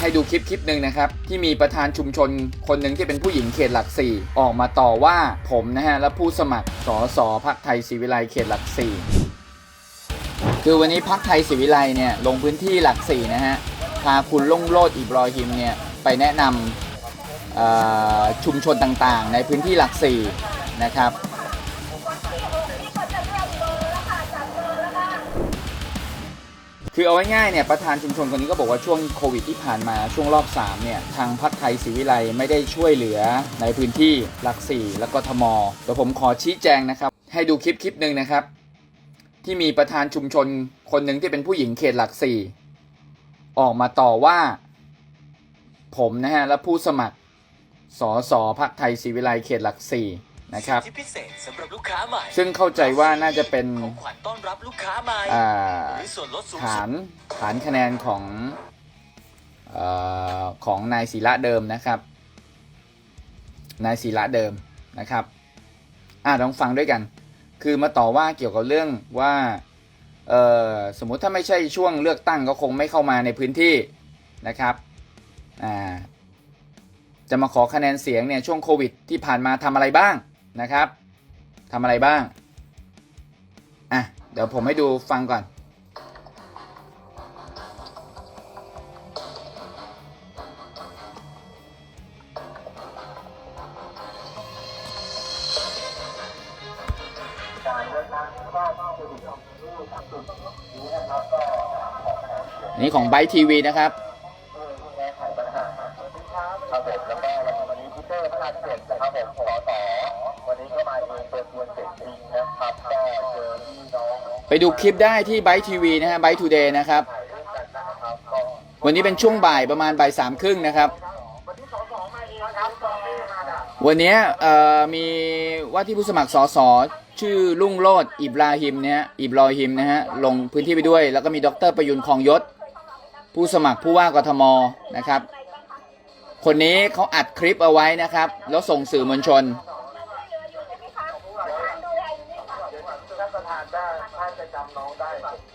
ให้ดูคลิปคลิปหนึ่งนะครับ ที่มีประธานชุมชนคนหนึ่งที่เป็นผู้หญิงเขตหลักสี่ออกมาต่อว่าผมนะฮะและผู้สมัครสสพักไทยศรีวิไลเขตหลักสี่คือวันนี้พักไทยศรีวิไลเนี่ยลงพื้นที่หลักสี่นะฮะพาคุณลุงโลดอิบรอฮิมเนี่ยไปแนะนำชุมชนต่างๆ ในพื้นที่หลักสี่นะครับ คือเอาง่ายๆเนี่ยประธานชุมชนคนนี้ก็บอกว่าช่วงโควิดที่ผ่านมาช่วงรอบ 3 เนี่ย ทางพักไทยศรีวิไลไม่ได้ช่วยเหลือในพื้นที่หลักสี่แล้วก็ทมเดี๋ยวผมขอชี้แจงนะครับ ให้ดูคลิปคลิปหนึ่งนะครับ ที่มีประธานชุมชนคนหนึ่งที่เป็นผู้หญิงเขตหลักสี่ออกมาต่อว่า ผมนะฮะและผู้สมัครสสพักไทยศรีวิไลเขตหลักสี่ นะครับที่พิเศษสำหรับลูกค้าใหม่ซึ่งเข้าใจว่าน่าจะเป็นของขวัญต้อนรับลูกค้าใหม่อ่าหรือส่วนลดสูงฐาสุนดฐานคะแนนของเออของนายศิระเดิมนะครับ นายศิระเดิมนะครับอ่าลองฟังด้วยกัน คือมาต่อว่าเกี่ยวกับเรื่องว่าเออสมมุติถ้าไม่ใช่ช่วงเลือกตั้งก็คงไม่เข้ามาในพื้นที่นะครับอ่าจะมาขอคะแนนเสียงเนี่ยช่วงโควิดที่ผ่านมาทำอะไรบ้าง นะครับทำอะไรบ้าง อะ เดี๋ยวผมให้ดูฟังก่อนนนี้ของไบทีวีนะครับครับผมแล้วก็วันนี้พีเตอร์พนักเจ็ดนะครับผมสส วันนี้ก็มาเองเปิดตัวเสร็จจริงนะครับก็เจอพี่น้องไปดูคลิปได้ที่ไบทีวีนะฮะไบทูเดย์นะครับ ถ่ายด้วยกันนะครับก็วันนี้เป็นช่วงบ่ายประมาณบ่ายสามครึ่งนะครับ วันที่สสมาเองนะครับก็ไม่มาด่าวันนี้เอ่อมีว่าที่ผู้สมัครสสชื่อลุงโลดอิบราฮิมเนี่ยอิบรอฮิมนะฮะลงพื้นที่ไปด้วย แล้วก็มีดรประยุนคองยศ ผู้สมัครผู้ว่ากทมนะครับ คนนี้เขาอัดคลิปเอาไว้นะครับ แล้วส่งสื่อมวลชนาน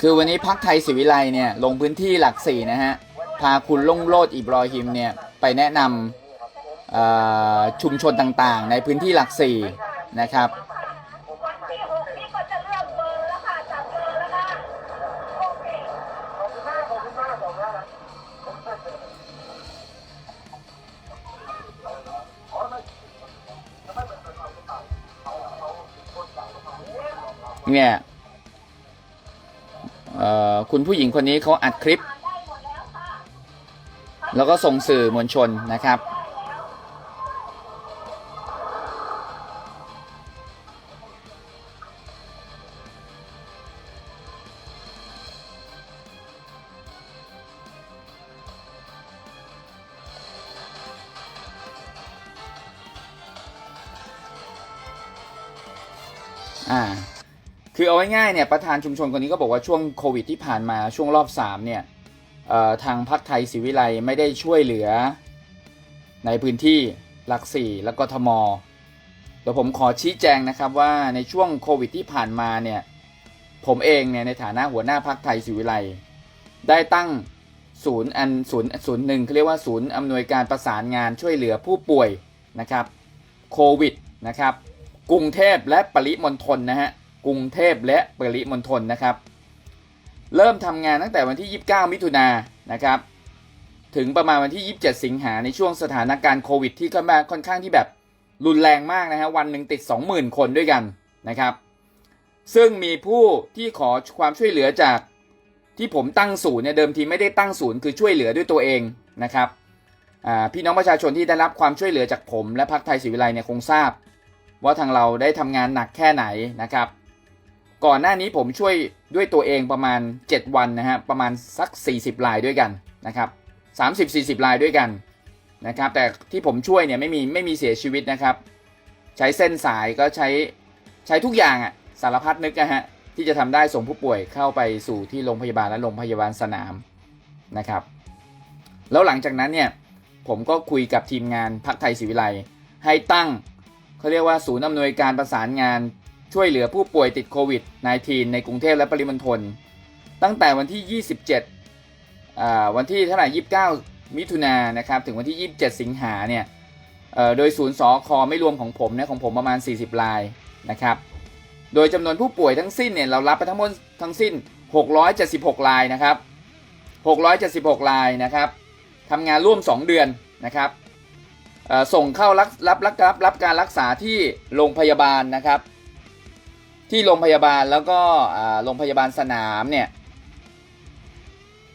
คือวันนี้พักไทยศรีวิไลเนี่ยลงพื้นที่หลักสี่นะฮะ พาคุณลุงโลดอิบรอฮิมเนี่ยไปแนะนำชุมชนต่างๆ ในพื้นที่หลักสี่นะครับเนี่ย คุณผู้หญิงคนนี้เขาอัดคลิป แล้วค่ะแล้วก็ส่งสื่อมวลชนนะครับ อ่า คือเอาง่ายๆเนี่ยประธานชุมชนคนนี้ก็บอกว่าช่วงโควิดที่ผ่านมาช่วงรอบ3เนี่ยทางพักไทยศรีวิไลไม่ได้ช่วยเหลือ ในพื้นที่หลักสี่แล้วก็ทมเดี๋ยวผมขอชี้แจงนะครับว่าในช่วงโควิดที่ผ่านมาเนี่ยผมเองเนี่ยในฐานะหัวหน้าพักไทยศรีวิไลได้ตั้งศูนย์อันศูนย์ศูนย์หนึ่งเขาเรียกว่าศูนย์อำนวยการประสานงานช่วยเหลือผู้ป่วยนะครับโควิดนะครับกรุงเทพและปริมณฑลนะฮะ กรุงเทพและปริมณฑลนะครับ เริ่มทำงานตั้งแต่วันที่ 29 มิถุนายนนะครับ ถึงประมาณวันที่ 27 สิงหาในช่วงสถานการณ์โควิด ที่ก็มาค่อนข้างที่แบบรุนแรงมากนะฮะวันหนึ่งติด 20,000 คนด้วยกันนะครับ ซึ่งมีผู้ที่ขอความช่วยเหลือจากที่ผมตั้งศูนย์เนี่ยเดิมทีไม่ได้ตั้งศูนย์คือช่วยเหลือด้วยตัวเองนะครับพี่น้องประชาชนที่ได้รับความช่วยเหลือจากผม และพรรคไทยศรีวิไลเนี่ยคงทราบ ว่าทางเราได้ทำงานหนักแค่ไหนนะครับ ก่อนหน้านี้ผมช่วยด้วยตัวเองประมาณ 7 วันนะฮะประมาณสัก 40รายด้วยกันนะครับ30-40รายด้วยกันนะครับแต่ที่ผมช่วยเนี่ยไม่มีไม่มีเสียชีวิตนะครับ ใช้เส้นสายก็ใช้ใช้ทุกอย่างอะสารพัดนึกนะฮะที่จะทำได้ส่งผู้ป่วยเข้าไปสู่ที่โรงพยาบาลและโรงพยาบาลสนามนะครับ แล้วหลังจากนั้นเนี่ยผมก็คุยกับทีมงานพักไทยศรีวิไลให้ตั้งเขาเรียกว่าศูนย์อำนวยการประสานงาน ช่วยเหลือผู้ป่วยติดโควิด -19 ในกรุงเทพและปริมณฑลตั้งแต่วันที่ 27 วันที่เท่าไหร่ 29 มิถุนายนนะครับ ถึงวันที่ 27 สิงหาเนี่ยโดยศูนย์สอคอไม่รวมของผมนี่ยของผมประมาณ 40 รายนะครับ โดยจำนวนผู้ป่วยทั้งสิ้นเนี่ยเรารับไปทั้งหมดทั้งสิ้น 676 รายนะครับ 676 รายนะครับทำงานร่วม 2 เดือนนะครับส่งเข้ารับรับรับรับการรักษาที่โรงพยาบาลนะครับ ที่โรงพยาบาลแล้วก็โรงพยาบาลสนามเนี่ย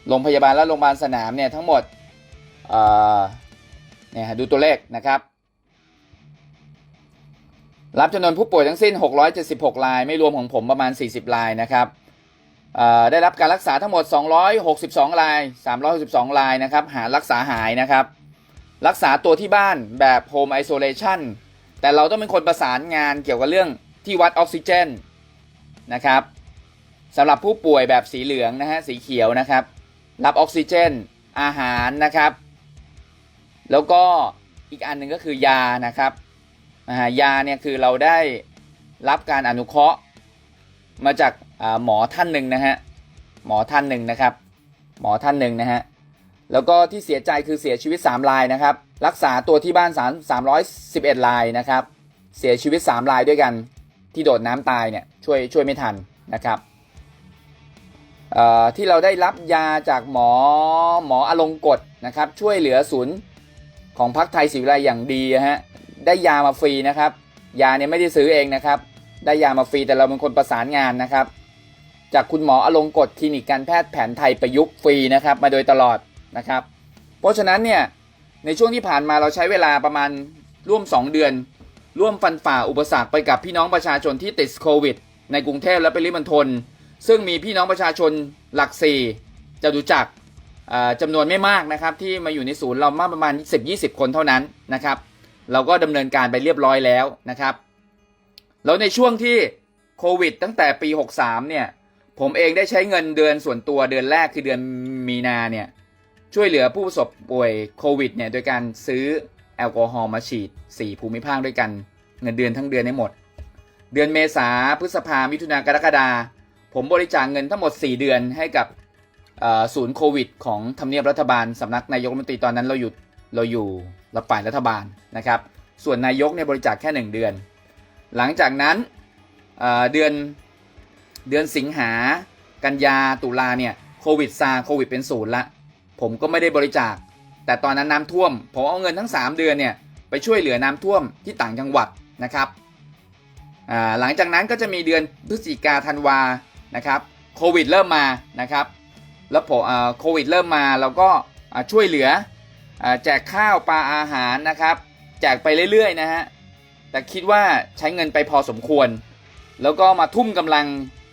โรงพยาบาลและโรงพยาบาลสนามเนี่ยทั้งหมดเนี่ยดูตัวเลขนะครับ รับจำนวนผู้ป่วยทั้งสิ้น 676ราย ไม่รวมของผมประมาณ 40รายนะครับได้รับการรักษาทั้งหมด 262ราย 362รายนะครับ หารักษาหายนะครับ รักษาตัวที่บ้านแบบ Home Isolation แต่เราต้องเป็นคนประสานงานเกี่ยวกับเรื่อง ที่วัดออกซิเจนนะครับสำหรับผู้ป่วยแบบสีเหลืองนะฮะสีเขียวนะครับ รับออกซิเจน อาหารนะครับ แล้วก็อีกอันหนึ่งก็คือยานะครับยาเนี่ยคือเราได้รับการอนุเคราะห์มาจากหมอท่านหนึ่งนะฮะหมอท่านหนึ่งนะครับ หมอท่านหนึ่งนะฮะแล้วก็ที่เสียใจคือเสียชีวิต 3 รายนะครับ รักษาตัวที่บ้าน3 311รายนะครับ เสียชีวิต 3 รายด้วยกัน ที่โดดน้ำตายเนี่ยช่วยช่วยไม่ทันนะครับที่เราได้รับยาจากหมอหมออลงกฎนะครับช่วยเหลือศูนย์ของพักไทยศรีวิไลอย่างดีฮะได้ยามาฟรีนะครับ ยาเนี่ยไม่ได้ซื้อเองนะครับ ได้ยามาฟรีแต่เราเป็นคนประสานงานนะครับ จากคุณหมออลงกฎคลินิกการแพทย์แผนไทยประยุกต์ฟรีนะครับมาโดยตลอดนะครับ เพราะฉะนั้นเนี่ยในช่วงที่ผ่านมาเราใช้เวลาประมาณร่วม 2 เดือน ร่วมฟันฝ่าอุปสรรคไปกับพี่น้องประชาชนที่ติดโควิด ในกรุงเทพและปริมณฑลซึ่งมีพี่น้องประชาชนหลักสี่จะดูจักอ่าจำนวนไม่มากนะครับ ที่มาอยู่ในศูนย์เรามากประมาณ 10-20 คนเท่านั้นนะครับ เราก็ดำเนินการไปเรียบร้อยแล้วนะครับ แล้วในช่วงที่โควิด ตั้งแต่ปี 63 เนี่ย ผมเองได้ใช้เงินเดือนส่วนตัวเดือนแรกคือเดือนมีนาเนี่ยช่วยเหลือผู้ประสบป่วยโควิดเนี่ยโดยการซื้อ แอลกอฮอล์มาฉีด 4 ภูมิภาคด้วยกันเงินเดือนทั้งเดือนให้หมด เดือนเมษาพฤษภามิถุนากรกฎาผมบริจาคเงินทั้งหมด 4 เดือนให้กับศูนย์โควิด ของทำเนียบรัฐบาลสำนักนายกรัฐมนตรีตอนนั้นเราอยู่เราอยู่รับฝ่ายรัฐบาลนะครับ ส่วนนายกเนี่ยบริจาคแค่ 1 เดือน หลังจากนั้นเเดือนเดือนสิงหากันยาตุลาเนี่ยโควิดซาโควิดเป็นศูนย์ละผมก็ไม่ได้บริจาค แต่ตอนนั้นน้ำท่วม ผมเอาเงินทั้ง 3 เดือนเนี่ยไปช่วยเหลือน้ำท่วมที่ต่างจังหวัดนะครับหลังจากนั้นก็จะมีเดือนพฤศจิกาธันวานะครับโควิดเริ่มมานะครับแล้วผมโควิดเริ่มมาเราก็ช่วยเหลืออแจกข้าวปลาอาหารนะครับแจกไปเรื่อยๆนะฮะแต่คิดว่าใช้เงินไปพอสมควร แล้วก็มาทุ่มกำลัง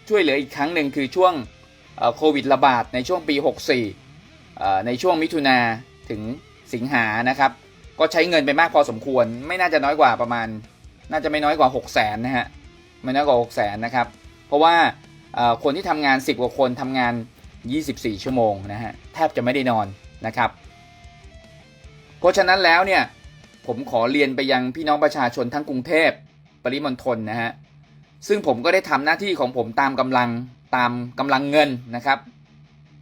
ช่วยเหลืออีกครั้งหนึ่งคือช่วงโควิดระบาดในช่วงปี 64ในช่วงมิถุนา ถึงสิงหานะครับ ก็ใช้เงินไปมากพอสมควร ไม่น่าจะน้อยกว่าประมาณ น่าจะไม่น้อยกว่า 6 0 0 0 0นนะฮะไม่น้อยกว่า 6 0 0 0 0นนะครับ เพราะว่าคนที่ทำงาน 10 กว่าคนทำงาน 24 ชั่วโมงนะฮะแทบจะไม่ได้นอนนะครับ เพราะฉะนั้นแล้วเนี่ยผมขอเรียนไปยังพี่น้องประชาชนทั้งกรุงเทพปริมณฑลนะฮะซึ่งผมก็ได้ทำหน้าที่ของผมตามกำลังตามกำลังเงินนะครับ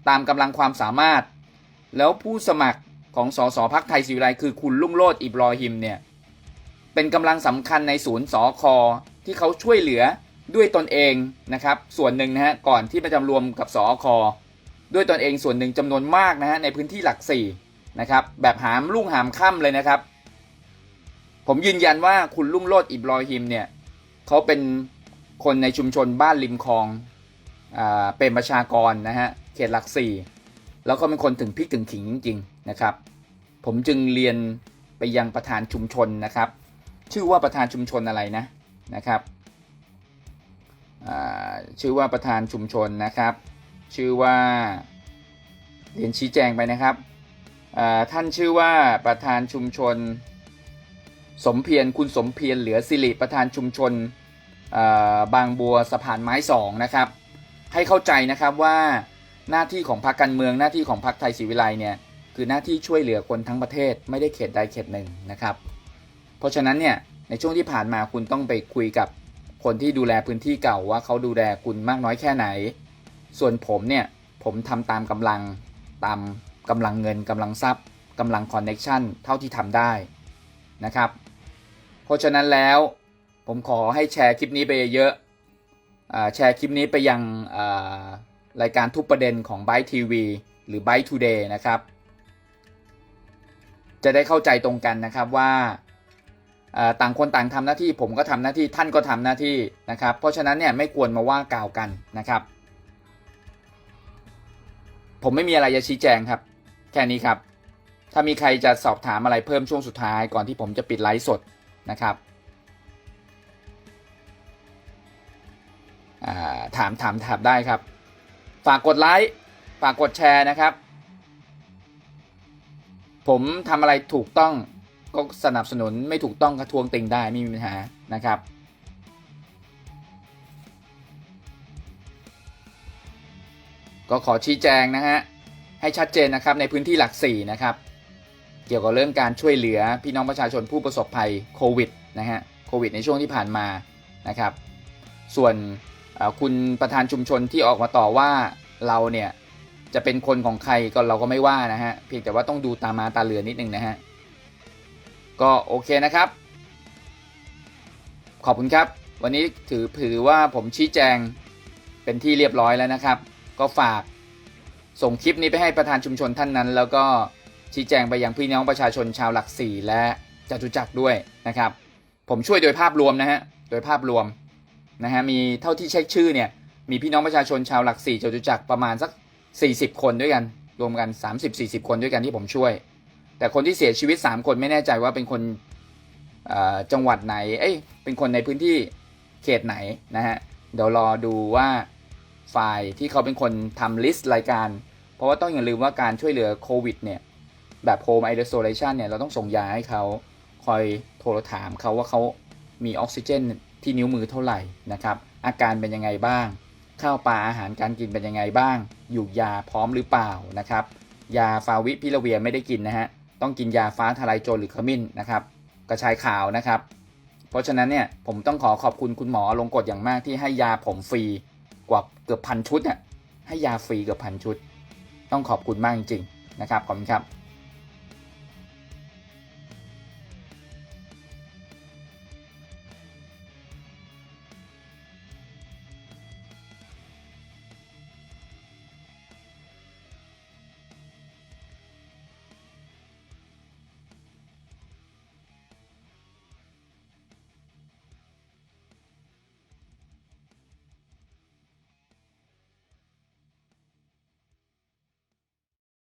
ตามกำลังความสามารถ แล้วผู้สมัคร ของสสพักไทยศรีวิไลคือคุณลุงโลดอิบรอฮิมเนี่ยเป็นกำลังสำคัญในศูนย์สอคอที่เขาช่วยเหลือด้วยตนเองนะครับ ส่วนหนึ่งนะฮะก่อนที่จะรวมกับสอคด้วยตนเองส่วนหนึ่งจำนวนมากนะฮะในพื้นที่หลักสี่นะครับแบบหามลุ่งหามค่ำเลยนะครับ ผมยืนยันว่าคุณลุ่งโลดอิบรอฮิมเนี่ยเขาเป็นคนในชุมชนบ้านริมคลองอเป็นประชากรนะฮะเขตหลักสี่ แล้วก็เป็นคนถึงพริกถึงขิงจริง ๆ นะครับ ผมจึงเรียนไปยังประธานชุมชนนะครับ ชื่อว่าประธานชุมชนอะไรนะนะครับชื่อว่าประธานชุมชนนะครับ ชื่อว่าเรียนชี้แจงไปนะครับท่านชื่อว่าประธานชุมชน สมเพียรคุณสมเพียรเหลือสิริประธานชุมชนบางบัวสะพานไม้สองนะครับ ให้เข้าใจนะครับว่า หน้าที่ของพรรคการเมืองหน้าที่ของพรรคไทยศรีวิไลเนี่ยคือหน้าที่ช่วยเหลือคนทั้งประเทศไม่ได้เขตใดเขตหนึ่งนะครับ เพราะฉะนั้นเนี่ยในช่วงที่ผ่านมาคุณต้องไปคุยกับคนที่ดูแลพื้นที่เก่าว่าเขาดูแลคุณมากน้อยแค่ไหน ส่วนผมเนี่ยผมทำตามกำลังตามกำลังเงินกำลังทรัพย์กำลังคอนเน็ชันเท่าที่ทำได้นะครับ เพราะฉะนั้นแล้วผมขอให้แชร์คลิปนี้ไปเยอะแชร์คลิปนี้ไปยัง รายการทุกประเด็นของ Byte TV หรือ Byte Today นะครับ จะได้เข้าใจตรงกันนะครับว่าต่างคนต่างทำหน้าที่ผมก็ทำหน้าที่ท่านก็ทำหน้าที่นะครับ เพราะฉะนั้นเนี่ยไม่ควรมาว่ากล่าวกันนะครับ ผมไม่มีอะไรจะชี้แจงครับ แค่นี้ครับ ถ้ามีใครจะสอบถามอะไรเพิ่มช่วงสุดท้ายก่อนที่ผมจะปิดไลฟ์สดนะครับาถามถามถามได้ครับ ฝากกดไลค์ฝากกดแชร์นะครับ ผมทำอะไรถูกต้องก็สนับสนุนไม่ถูกต้องก็ทวงติงได้ไม่มีปัญหานะครับ ก็ขอชี้แจงนะฮะให้ชัดเจนนะครับในพื้นที่หลักสี่นะครับ เกี่ยวกับเรื่องการช่วยเหลือพี่น้องประชาชนผู้ประสบภัยโควิดนะฮะโควิดในช่วงที่ผ่านมานะครับ ส่วน คุณประธานชุมชนที่ออกมาต่อว่าเราเนี่ยจะเป็นคนของใครก็เราก็ไม่ว่านะฮะเพียงแต่ว่าต้องดูตามาตาเรือนิดนึงนะฮะก็โอเคนะครับ ขอบคุณครับ วันนี้ถือถือว่าผมชี้แจงเป็นที่เรียบร้อยแล้วนะครับ ก็ฝากส่งคลิปนี้ไปให้ประธานชุมชนท่านนั้น แล้วก็ชี้แจงไปยังพี่น้องประชาชนชาวหลักสี่และจตุจักรด้วยนะครับ ผมช่วยโดยภาพรวมนะฮะโดยภาพรวม นะฮะมีเท่าที่เช็คชื่อเนี่ยมีพี่น้องประชาชนชาวหลักสี่จตุจักรประมาณสัก 40 คนด้วยกัน รวมกัน 30-40 คนด้วยกันที่ผมช่วย แต่คนที่เสียชีวิต 3 คนไม่แน่ใจว่าเป็นคนจังหวัดไหนเอ้ยเป็นคนในพื้นที่เขตไหนนะฮะเดี๋ยวรอดูว่าฝ่ายที่เขาเป็นคนทำลิสต์รายการ เพราะว่าต้องอย่าลืมว่าการช่วยเหลือโควิดเนี่ยแบบ home isolation เนี่ยเราต้องส่งยาให้เขาคอยโทรถามเขาว่าเขามีออกซิเจน ที่นิ้วมือเท่าไหร่นะครับ อาการเป็นยังไงบ้าง ข้าวปลาอาหารการกินเป็นยังไงบ้าง อยู่ยาพร้อมหรือเปล่านะครับ ยาฟาวิพิลาเวียไม่ได้กินนะฮะ ต้องกินยาฟ้าทลายโจรหรือขมิ้นนะครับกระชายขาวนะครับ เพราะฉะนั้นเนี่ยผมต้องขอขอบคุณคุณหมอลงกฎอย่างมากที่ให้ยาผมฟรีกว่าเกือบพันชุดเนี่ยให้ยาฟรีเกือบพันชุด ต้องขอบคุณมากจริงๆนะครับขอบคุณครับ